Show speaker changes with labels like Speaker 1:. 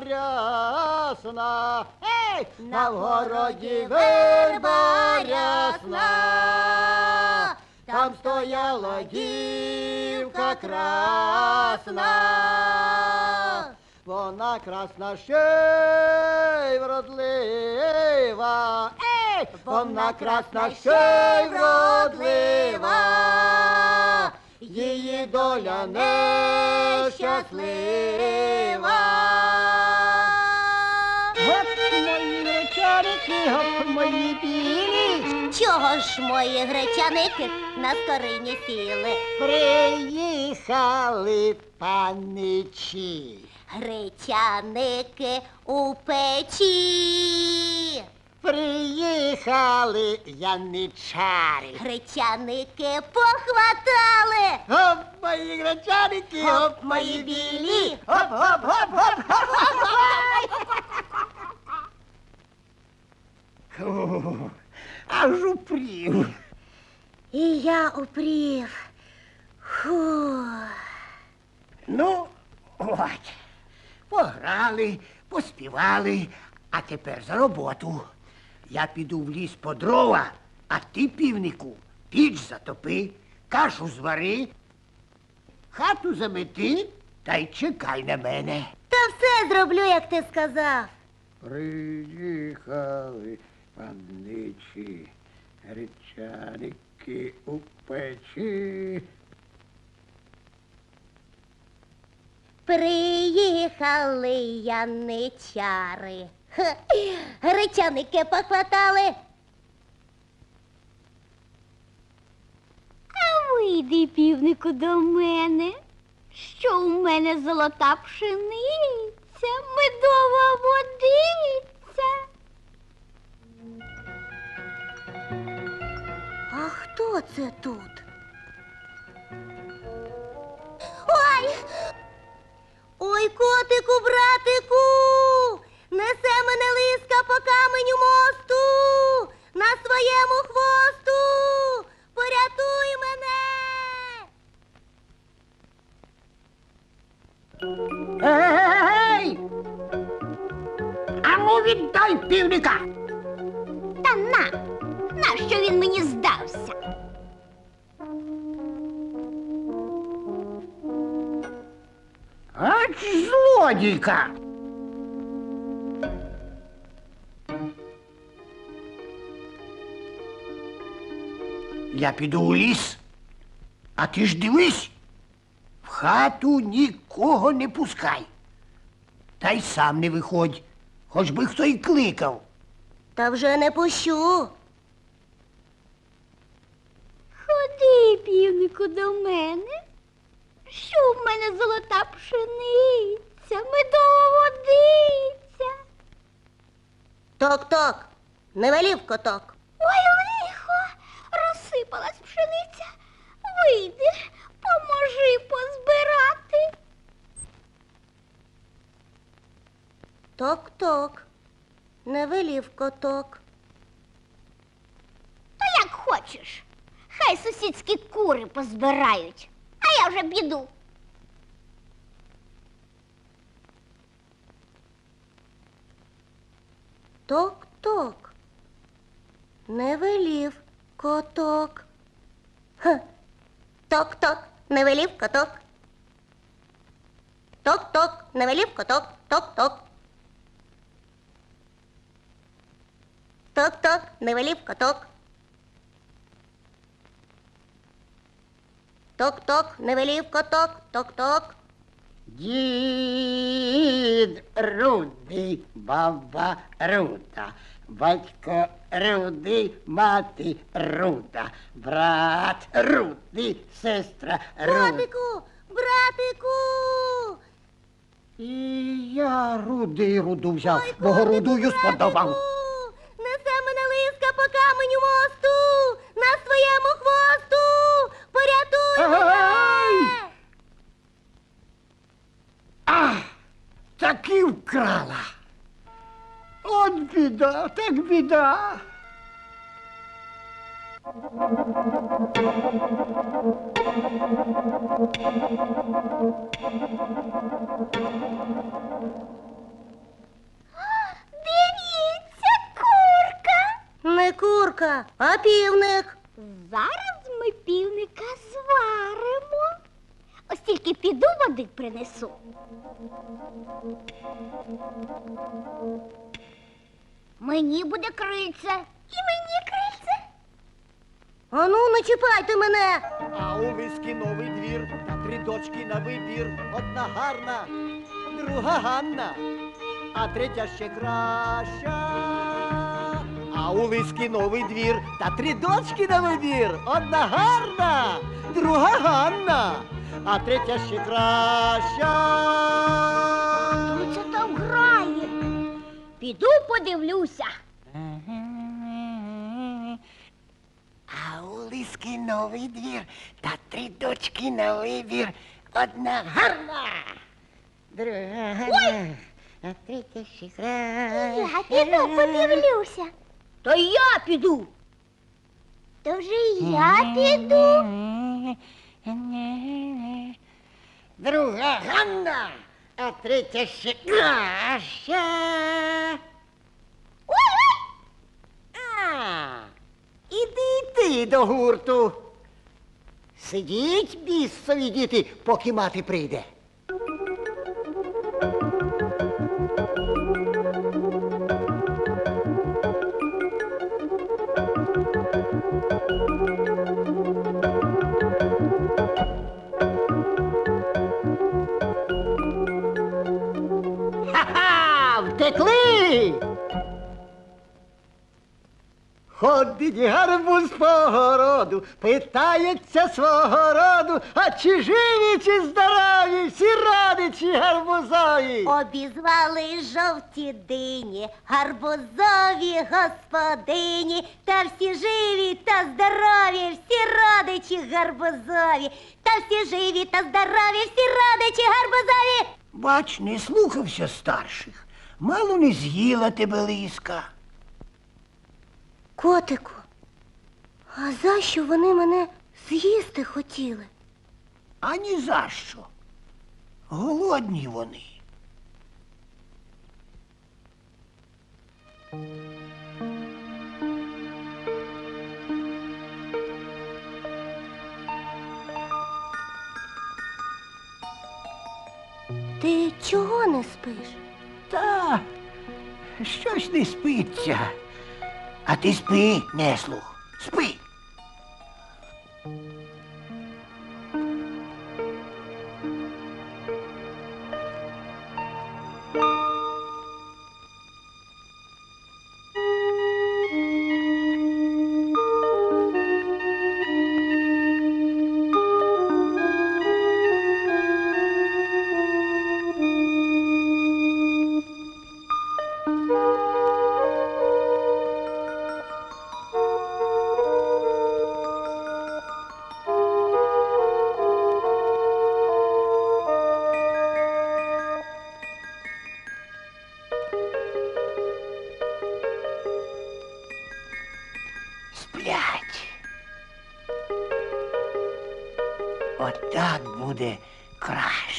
Speaker 1: рясна, ей,
Speaker 2: На
Speaker 1: вгороді
Speaker 2: верба
Speaker 1: рясна. Там стояла дівка красна. Вона красна ще й вродлива. Ей, вона красна ще й вродлива. Її доля нещаслива. Мої речарики, гоп мої білі.
Speaker 2: Чого ж мої гречаники на скорині сіли?
Speaker 1: Приїхали паничі.
Speaker 2: Гречаники у печі.
Speaker 1: Приїхали яничари.
Speaker 2: Гречаники похватали.
Speaker 1: Гоп, мої гречаники, гоп, мої білі. Гоп, гоп, гоп, гоп, гоп, гоп. Аж упрів.
Speaker 2: І я упрів. Фу.
Speaker 1: Ну, от. Пограли, поспівали, а тепер за роботу. Я піду в ліс по дрова, а ти, півнику, піч затопи, кашу звари, хату замети та й чекай на мене.
Speaker 2: Та все зроблю, як ти сказав.
Speaker 1: Приїхали панничі, гречаники у печі.
Speaker 2: Приїхали яничари. Хе, Гречаники похватали.
Speaker 3: А вийди, півнику, до мене, що у мене золота пшениця, медова водиця.
Speaker 2: Хто це тут? Ой! Ой, котику, братику! Несе мене лиска по каменю мосту на своєму хвосту. Порятуй мене!
Speaker 1: Ей! Ану віддай півника!
Speaker 3: Та на, нащо він мені здався?
Speaker 1: Ач! Я піду у ліс, а ти ж дивись, в хату нікого не пускай. Та й сам не виходь, хоч би хто й кликав.
Speaker 2: Та вже не пущу.
Speaker 3: Ходи, півнику, до мене, що в мене золота пшениця, медова водиця.
Speaker 2: Ток-ток, не велів коток.
Speaker 3: Ой, лихо, розсипалась пшениця. Вийди, поможи позбирати.
Speaker 2: Ток-ток, не велів коток.
Speaker 3: То як хочеш. Хай сусідські кури позбирають, а я вже піду.
Speaker 2: Ток-ток, не велів коток. Ха. Ток-ток, не велів коток. Ток-ток, не велів коток. Ток-ток. Ток-ток, не велів коток. Ток-ток, не велів коток. Ток-ток.
Speaker 1: Дід рудий, баба руда, батько рудий, мати руда, брат рудий, сестра руда.
Speaker 2: Братику, братику.
Speaker 1: І я рудий руду взяв,
Speaker 2: Ой,
Speaker 1: бо
Speaker 2: котику,
Speaker 1: рудую сподобав.
Speaker 2: братику, Несе мене лиска по каменю мосту, на своєму
Speaker 1: украла. От біда, так біда.
Speaker 2: Дивіться, курка. Не курка, а півник.
Speaker 3: Зараз ми півника зваримо. Тільки піду води принесу. Мені буде крильце. І мені крильце.
Speaker 2: Ану, не чіпайте мене.
Speaker 4: А у виски новий двір, та три дочки на вибір. Одна гарна, друга Ганна, а третя ще краща. А у лиски новий двір, та три дочки на вибір. Одна гарна, друга Ганна, а третя ще краща.
Speaker 3: Хто це там грає? Піду подивлюся.
Speaker 1: А у лиски новий двір та три дочки на вибір. Одна гарна, друга гарна, а третя ще краща.
Speaker 3: Я піду подивлюся. То я піду. То вже я піду.
Speaker 1: Друга Ганна, а третя ще краща. А, іди ти до гурту. Сидіть, бісові діти, поки мати прийде. Ходить гарбуз по городу, питається свого роду, а чи живі, чи здорові, всі родичі гарбузові.
Speaker 2: Обізвали жовті дині, гарбузові господині, та всі живі та здорові, всі родичі гарбузові, та всі живі та здорові, всі родичі гарбузові.
Speaker 1: Бач, не слухався старших. Мало не з'їла тебе лиска.
Speaker 2: Котику, а за що вони мене з'їсти хотіли?
Speaker 1: А ні за що. Голодні вони.
Speaker 2: Ти чого не спиш?
Speaker 1: Та щось не спиться. А ти спи, неслух, спи. Отак буде краще.